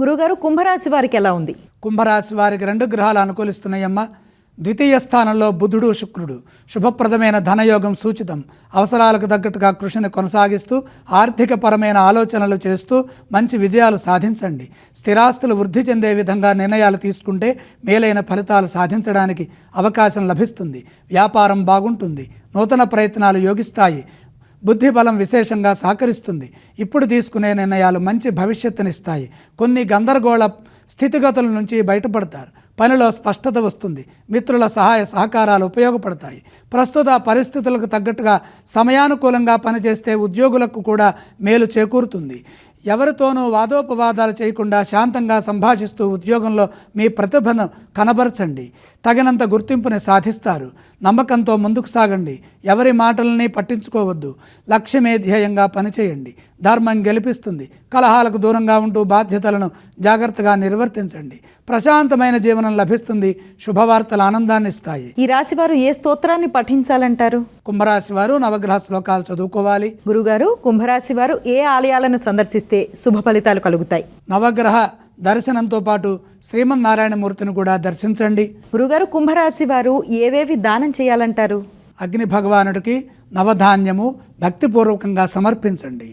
గురుగారు కుంభరాశి వారికి ఎలా ఉంది? కుంభరాశి వారికి రెండు గ్రహాలు అనుకూలిస్తున్నాయమ్మ. ద్వితీయ స్థానంలో బుధుడు శుక్రుడు. శుభప్రదమైన ధనయోగం సూచితం. అవసరాలకు తగ్గట్టుగా కృషిని కొనసాగిస్తూ ఆర్థికపరమైన ఆలోచనలు చేస్తూ మంచి విజయాలు సాధించండి. స్థిరాస్తులు వృద్ధి చెందే విధంగా నిర్ణయాలు తీసుకుంటే మేలైన ఫలితాలు సాధించడానికి అవకాశం లభిస్తుంది. వ్యాపారం బాగుంటుంది. నూతన ప్రయత్నాలు యోగిస్తాయి. బుద్ధి బలం విశేషంగా సహకరిస్తుంది. ఇప్పుడు తీసుకునే నిర్ణయాలు మంచి భవిష్యత్తునిస్తాయి. కొన్ని గందరగోళ స్థితిగతుల నుంచి బయటపడతారు. పనిలో స్పష్టత వస్తుంది. మిత్రుల సహాయ సహకారాలు ఉపయోగపడతాయి. ప్రస్తుత పరిస్థితులకు తగ్గట్టుగా సమయానుకూలంగా పనిచేస్తే ఉద్యోగులకు కూడా మేలు చేకూరుతుంది. ఎవరితోనూ వాదోపవాదాలు చేయకుండా శాంతంగా సంభాషిస్తూ ఉద్యోగంలో మీ ప్రతిభను కనబరచండి. తగినంత గుర్తింపుని సాధిస్తారు. నమ్మకంతో ముందుకు సాగండి. ఎవరి మాటలని పట్టించుకోవద్దు. లక్ష్యమే ధ్యేయంగా పనిచేయండి. ధర్మం గెలిపిస్తుంది. కలహాలకు దూరంగా ఉంటూ బాధ్యతలను జాగ్రత్తగా నిర్వర్తించండి. ప్రశాంతమైన జీవనం లభిస్తుంది. శుభవార్తలు ఆనందాన్ని ఇస్తాయి. ఈ రాశి వారు ఏ స్తోత్రాన్ని పఠించాలంటారు? కుంభరాశి వారు నవగ్రహ శ్లోకాలు చదువుకోవాలి. గురుగారు కుంభరాశి వారు ఏ ఆలయాలను సందర్శిస్తే శుభ ఫలితాలు కలుగుతాయి. నవగ్రహ దర్శనంతో పాటు శ్రీమన్నారాయణమూర్తిని కూడా దర్శించండి. గురుగారు కుంభరాశి వారు ఏవేవి దానం చేయాలంటారు? అగ్ని భగవానుడికి నవధాన్యము భక్తిపూర్వకంగా సమర్పించండి.